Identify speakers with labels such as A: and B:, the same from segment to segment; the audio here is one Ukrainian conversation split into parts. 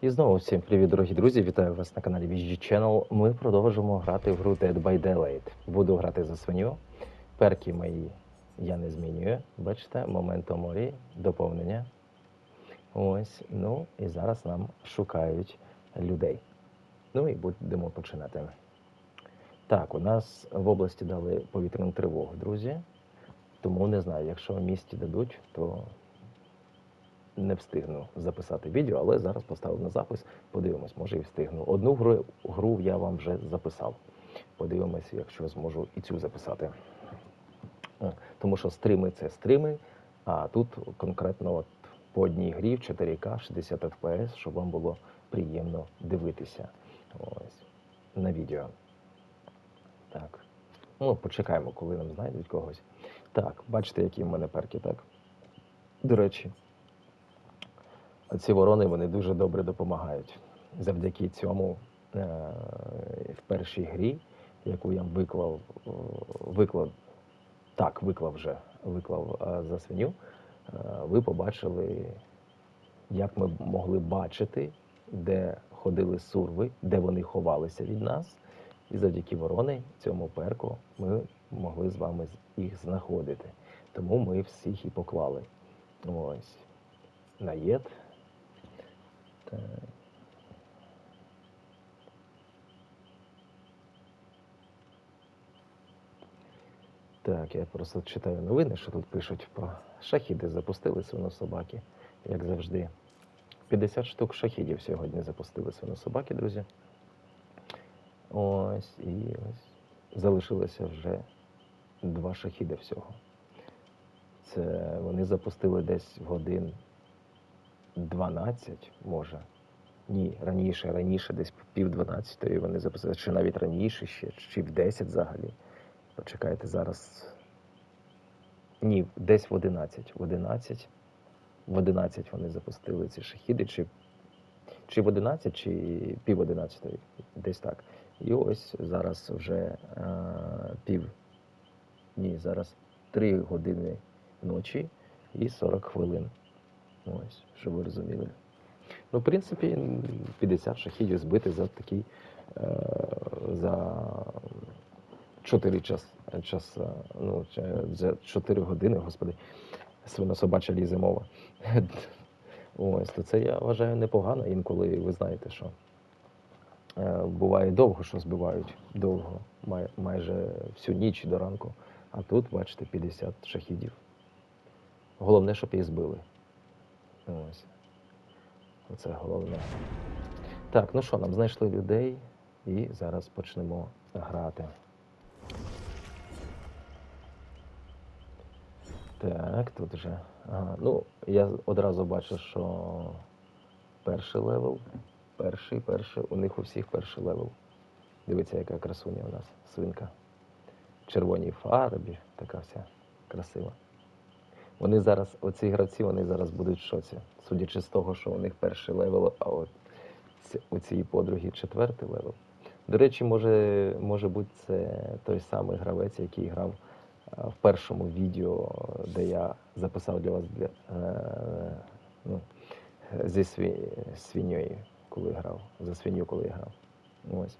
A: І знову всім привіт, дорогі друзі! Вітаю вас на каналі VG Channel. Ми продовжимо грати в гру Dead by Daylight. Буду грати за свиню. Перки мої я не змінюю. Бачите, моменту морі, доповнення. Ось. Ну і зараз нам шукають людей. Ну і будемо починати. Так, у нас в області дали повітряну тривогу, друзі. Тому не знаю, якщо в місті дадуть, то не встигну записати відео, але зараз поставив на запис. Подивимось, може і встигну. Одну гру, гру я вам вже записав. Подивимось, якщо зможу і цю записати. Е, Тому що стріми це стріми, а тут конкретно от по одній грі в 4К 60 FPS, щоб вам було приємно дивитися ось, на відео. Так. Ну, почекаємо, коли нам знайдуть когось. Так, бачите, які в мене перки, так? До речі, ці ворони вони дуже добре допомагають. Завдяки цьому е, в першій грі, яку я виклав, виклав, так, виклав вже, виклав е, за свиню, е, ви побачили, як ми могли бачити, де ходили сурви, де вони ховалися від нас. І завдяки ворони цьому перку ми могли з вами їх знаходити. Тому ми всіх і поклали. Ось. Наєд. Так. Я просто читаю новини, що тут пишуть про шахіди запустили свинособаки, як завжди. 50 штук шахідів сьогодні запустили свинособаки, друзі. Ось і ось залишилося вже два шахіди всього. Це вони запустили десь в годин 12, може. Ні, раніше, раніше, десь пів 12 вони запустили, чи навіть раніше ще, чи в 10 взагалі. Почекайте зараз. Ні, десь в 11. В 11. В 11 вони запустили ці шахіди, чи, чи в 11, чи пів 11, десь так. І ось зараз вже е, пів. Ні, зараз 3 години ночі і 40 хвилин. Ось, щоб ви розуміли. Ну, в принципі, 50 шахідів збити за такий е, за 4 час, час, ну, за 4 години, господи, свинособача лізе мова. Ось, то це я вважаю непогано. Інколи ви знаєте, що е, буває довго, що збивають, довго, май, майже всю ніч до ранку. А тут, бачите, 50 шахідів. Головне, щоб їх збили. Ось. Оце головне. Так, ну що, нам знайшли людей і зараз почнемо грати. Так, тут вже. Ага, ну, я одразу бачу, що перший левел. Перший, перший. У них у всіх перший левел. Дивіться, яка красуня у нас, свинка. В червоній фарбі, така вся красива. Вони зараз, оці гравці, вони зараз будуть в шоці. Судячи з того, що у них перший левел, а от у цієї подруги четвертий левел. До речі, може, може бути це той самий гравець, який грав в першому відео, де я записав для вас для, е, ну, зі сві, коли грав, за свиню, коли я грав. Ось.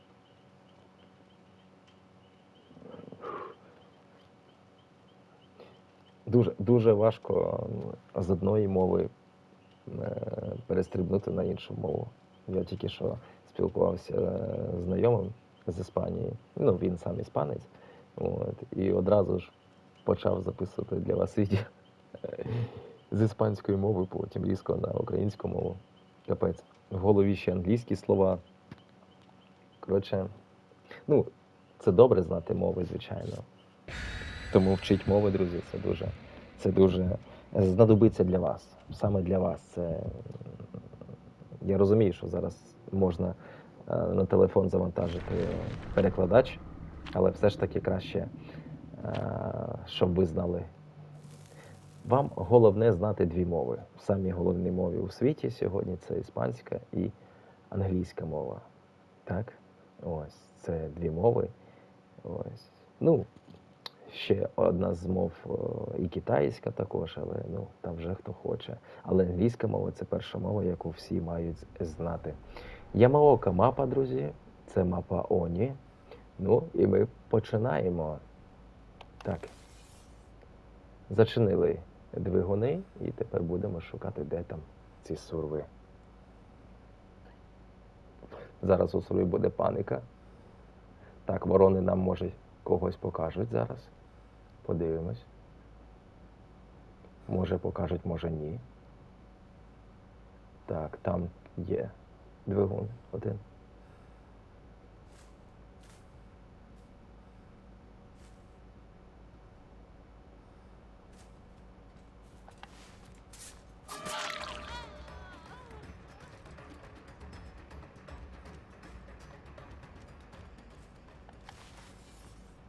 A: Дуже, дуже важко з одної мови е, перестрибнути на іншу мову. Я тільки що спілкувався е, з знайомим з Іспанії. Ну, він сам іспанець. От, і одразу ж почав записувати для вас відео з іспанської мови, потім різко на українську мову. Капець. В голові ще англійські слова. Коротше, ну, це добре знати мови, звичайно. Тому вчить мови, друзі, це дуже, це дуже знадобиться для вас. Саме для вас. Це я розумію, що зараз можна е, на телефон завантажити перекладач, але все ж таки краще, е, щоб ви знали. Вам головне знати дві мови. Самі головні мови у світі сьогодні це іспанська і англійська мова. Так? Ось, це дві мови. Ось. Ну, ще одна з мов е, і китайська також, але ну там вже хто хоче. Але англійська мова це перша мова, яку всі мають знати. Ямаока мапа, друзі, це мапа Оні. Ну і ми починаємо. Так. Зачинили двигуни, і тепер будемо шукати, де там ці сурви. Зараз у сурві буде паніка. Так, ворони нам може когось покажуть зараз. Подивимось. Може покажуть, може ні. Так, там є двигун один.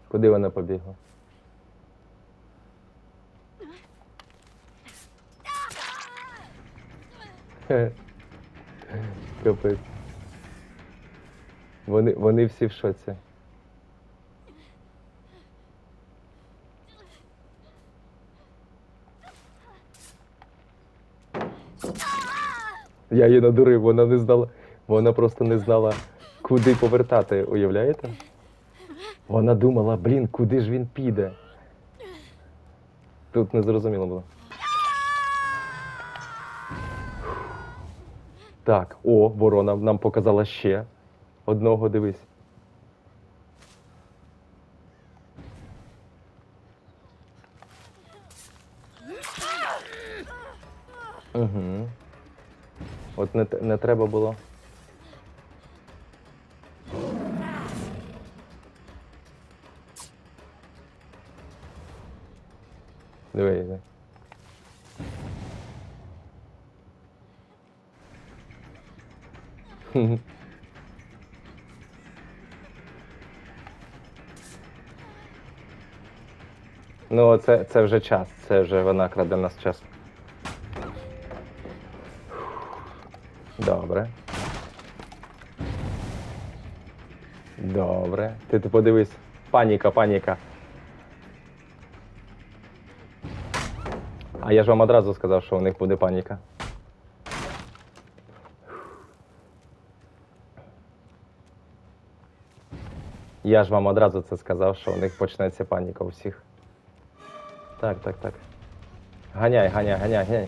A: Куди вона побігла? Капець. Вони, вони всі в шоці. Я її надурив, вона не знала. Вона просто не знала, куди повертати, уявляєте? Вона думала, блін, куди ж він піде. Тут не зрозуміло було. Так, о, ворона нам показала ще одного, дивись. Угу. От не, не треба було. Диви. Ну, це, це вже час, це вже вона краде нас час. Добре. Добре. Ти, ти подивись. Паніка, паніка. А я ж вам одразу сказав, що у них буде паніка. Я ж вам одразу це сказав, що у них почнеться паніка у всіх. Так, так, так. Ганяй, ганяй, ганяй, ганяй.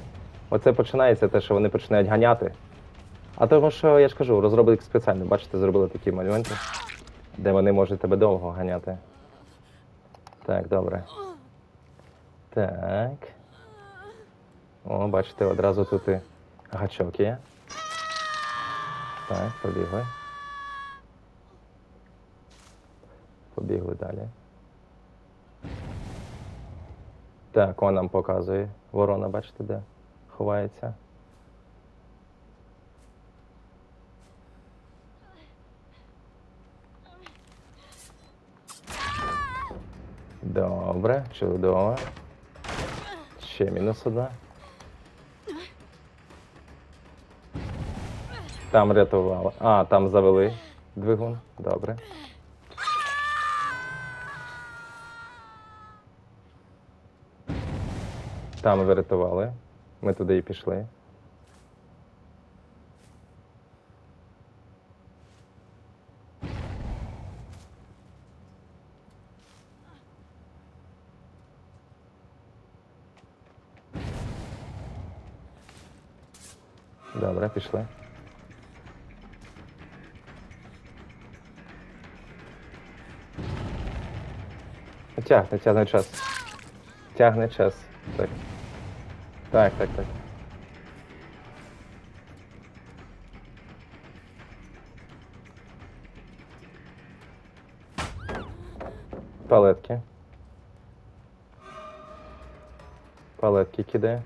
A: Оце починається те, що вони починають ганяти. А того, що я ж кажу, розробник спеціально, бачите, зробили такі моменти, де вони можуть тебе довго ганяти. Так, добре. Так. О, бачите, одразу тут і гачок є. Так, побігли. Побігли далі. Так, он нам показує. Ворона, бачите, де ховається. Добре, чудово. Ще мінус одна. Там рятували. А, там завели двигун. Добре. Там врятували. Ми туди і пішли. Добре, пішли. Тягне, тягне час. Тягне час. Так. Так, так, так. Палетки. Палетки кидає.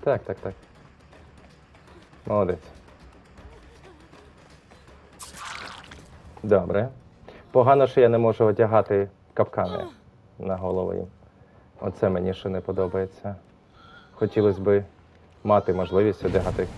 A: Так, так, так. Молодець. Добре. Погано, що я не можу одягати капкани на голову. Оце мені ще не подобається. Хотілося би мати можливість одягати.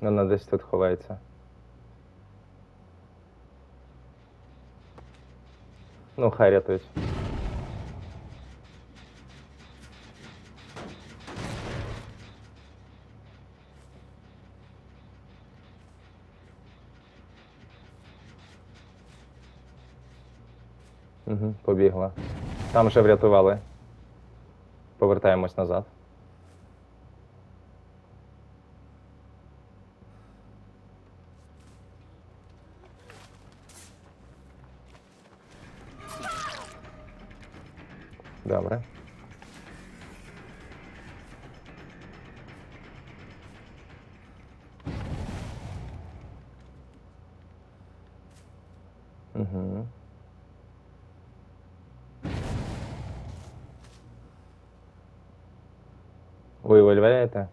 A: Вона десь тут ховається. Ну, хай рятують. Угу, побігла. Там вже врятували. Повертаємось назад. Добре. Угу. Ви уявляєте?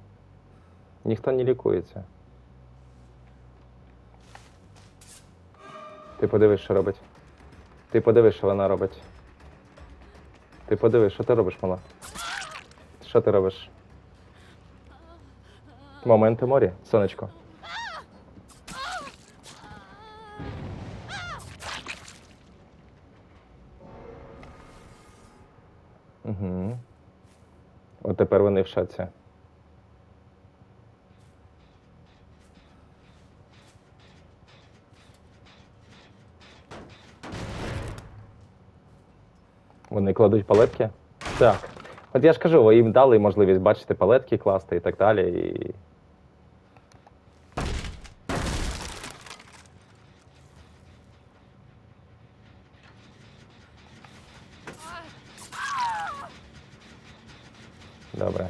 A: Ніхто не лікується. Ти подивись, що робить. Ти подивись, що вона робить. Ти подивись, що ти робиш, мала? Що ти робиш? Моменти морі, сонечко. Угу. От тепер вони в шоці. Вони кладуть палетки? Так. От я ж кажу, їм дали можливість бачити палетки, класти і так далі. І... Добре.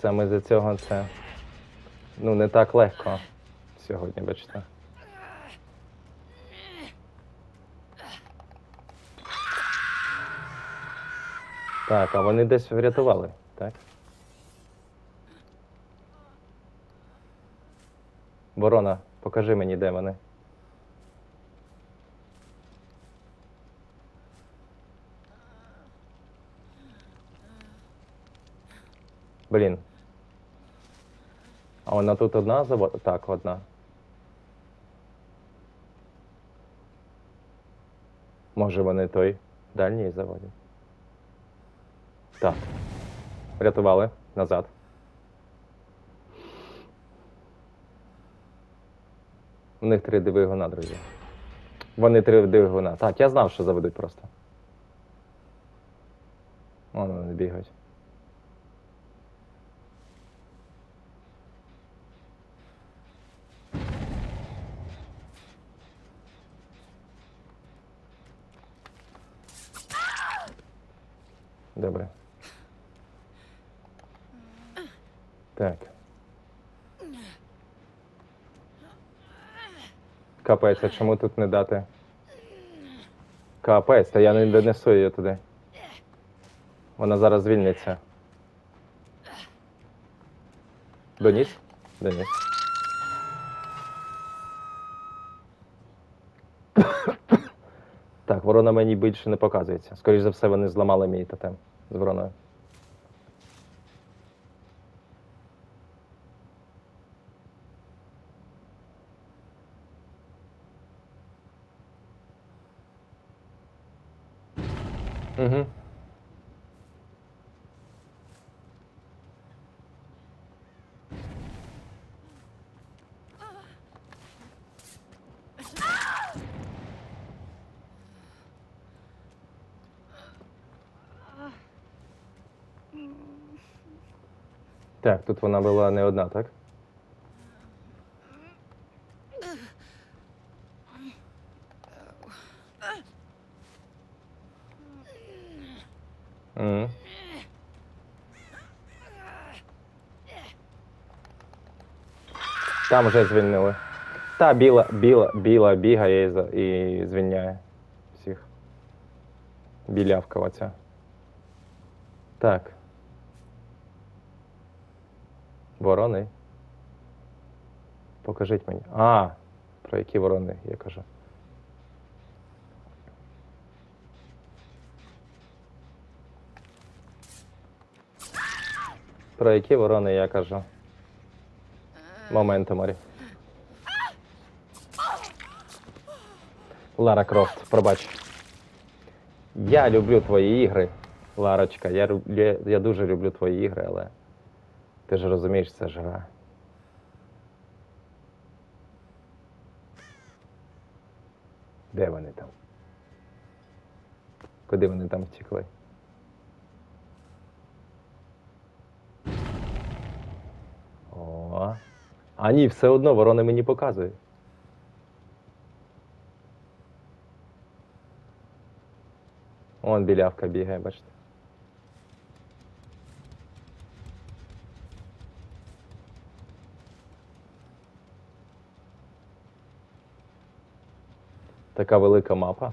A: Саме за цього це ну не так легко сьогодні, бачите. Так, а вони десь врятували, так? Ворона, покажи мені, де вони. Блін. А вона тут одна завод? Так, одна. Може вони той дальній заводять? Так. Врятували назад. У них три двигуна, друзі. Вони три двигуна. Так, я знав, що заведуть просто. Вон вони бігають. Добре. Так. Капець, а чому тут не дати? Капець, та я не донесу її туди. Вона зараз звільниться. Доніс? Доніс. Так, ворона мені більше не показується. Скоріше за все, вони зламали мій тотем з вороною. Угу. Так, тут вона була не одна, так? Мгм. Там вже звільнили. Та біла, біла, біла бігає і, і звільняє всіх. Білявка оця. Так. Ворони. Покажіть мені. А, про які ворони я кажу. Про які ворони я кажу? Моменти, Морі. Лара Крофт, пробач. Я люблю твої ігри, Ларочка. Я, я, я дуже люблю твої ігри, але ти ж розумієш, це ж гра. Де вони там? Куди вони там втекли? О. А ні, все одно ворони мені показують. Вон білявка бігає, бачите. Така велика мапа.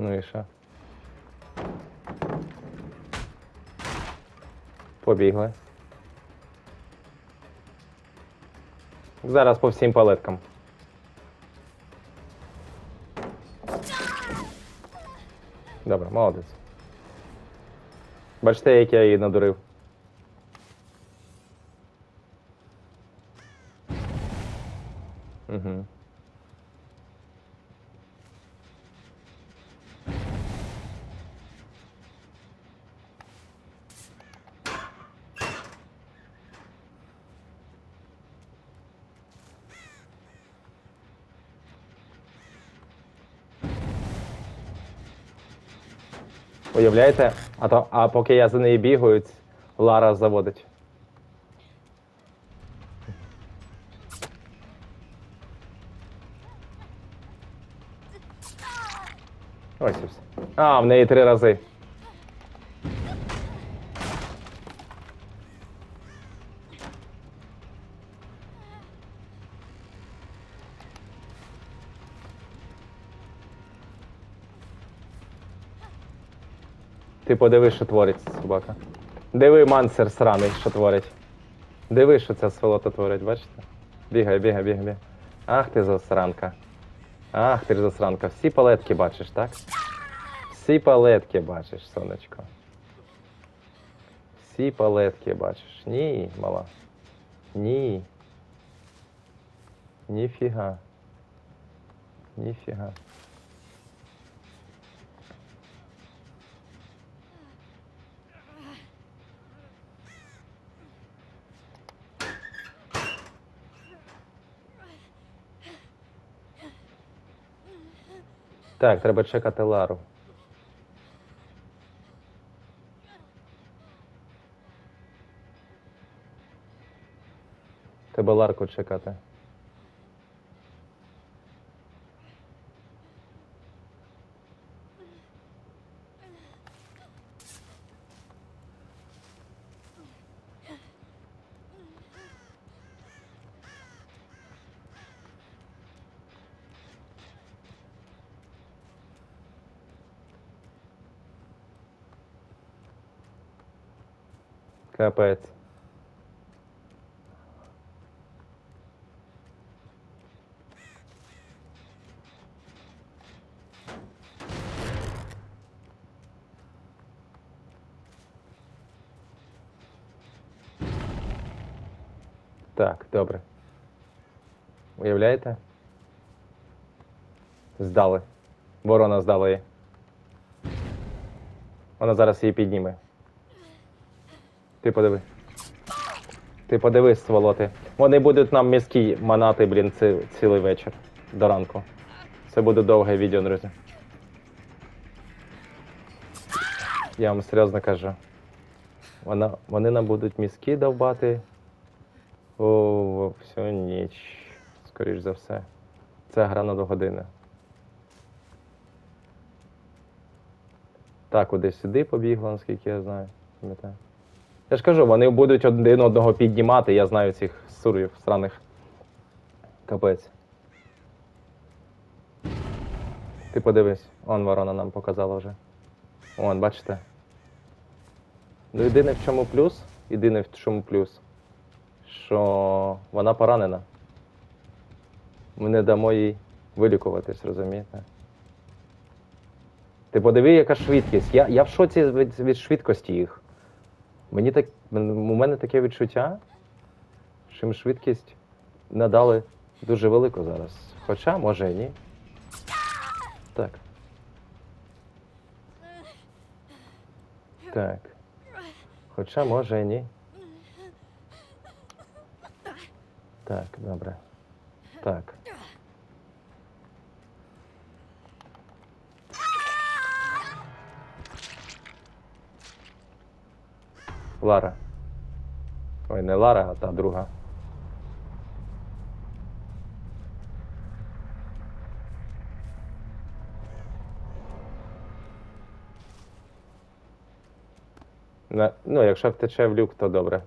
A: Ну і що? Побігли. Зараз по всім палеткам. Добре, молодець. Бачите, як я її надурив. Угу. Уявляєте? А, то, а поки я за нею бігаю, Лара заводить. Ось і. А, в неї три рази. Ти подиви, що твориться, собака. Диви, мансер сраний, що творить. Диви, що ця сволота творить, бачите? Бігай, бігай, бігай, бігай. Ах ти засранка. Ах ти ж засранка. Всі палетки бачиш, так? Всі палетки бачиш, сонечко. Всі палетки бачиш. Ні, мала. Ні. Ніфіга. Ніфіга. Так, треба чекати Лару. Треба Ларку чекати. Капець. Так, добре. Уявляєте? Здали. Ворона здала її. Вона зараз її підніме. Ти подиви. Ти подивись, сволоти. Вони будуть нам мізки манати, блін, ці, цілий вечір до ранку. Це буде довге відео, друзі. Я вам серйозно кажу. Вона, вони нам будуть мізки довбати. О, всю ніч. Скоріш за все. Це гра на до години. Так, кудись сюди побігла, наскільки я знаю. Пам'ятаю. Я ж кажу, вони будуть один одного піднімати, я знаю цих сурів сраних. Капець. Ти подивись, он ворона нам показала вже. Вон, бачите? Ну, єдине в чому плюс, єдине в чому плюс, що вона поранена. Ми не дамо їй вилікуватись, розумієте? Ти подиви, яка швидкість. Я, я в шоці від, від швидкості їх. Мені так, у мене таке відчуття, що їм швидкість надали дуже велику зараз. Хоча, може, і ні. Так. Так. Хоча, може, і ні. Так, добре. Так. Лара. Ой, не Лара, а та друга. Ну, якщо втече в люк, то добре.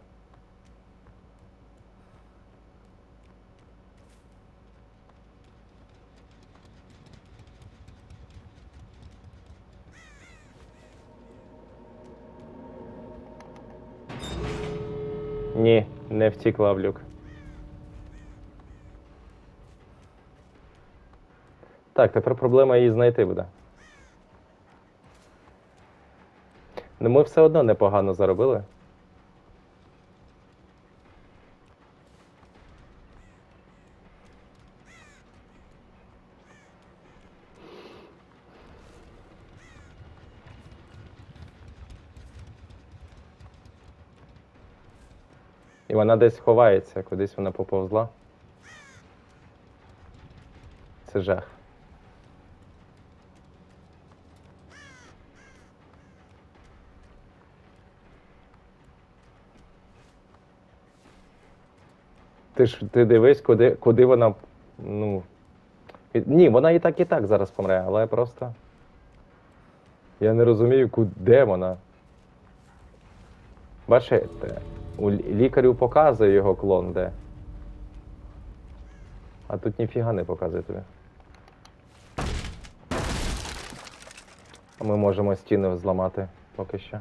A: Ні, не втікла в люк. Так, тепер проблема її знайти буде. Ну ми все одно непогано заробили. І вона десь ховається, кудись вона поповзла. Це жах. Ти ж ти дивись, куди, куди вона. Ну. Ні, вона і так, і так зараз помре, але просто. Я не розумію, куди вона. Бачите, у лікарю показує його клон де. А тут ніфіга не показує тобі. А ми можемо стіни зламати поки що.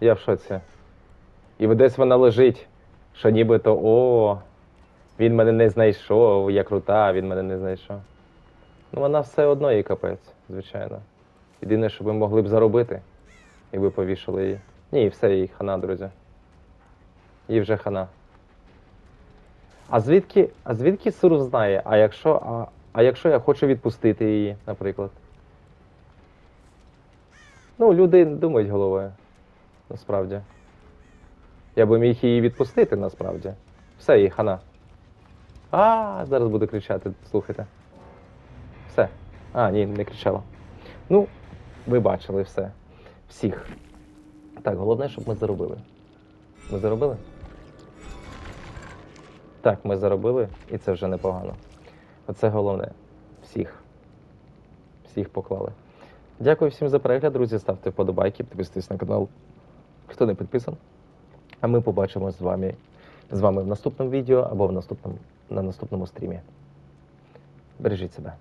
A: Я в шоці. І десь вона лежить, що нібито о, він мене не знайшов, я крута, він мене не знайшов. Ну вона все одно їй капець, звичайно. Єдине, що ви могли б заробити, якби повішали її. Ні, все, їй хана, друзі. Їй вже хана. А звідки, а звідки Суру знає? А якщо, а, а якщо я хочу відпустити її, наприклад? Ну, люди думають головою, насправді. Я би міг її відпустити, насправді. Все, їй хана. А, зараз буду кричати, слухайте. Все. А, ні, не кричала. Ну, ви бачили все. Всіх. Так, головне, щоб ми заробили. Ми заробили? Так, ми заробили, і це вже непогано. Оце головне. Всіх. Всіх поклали. Дякую всім за перегляд, друзі. Ставте вподобайки, підписуйтесь на канал, хто не підписан. А ми побачимось з вами, з вами в наступному відео або в наступному, на наступному стрімі. Бережіть себе.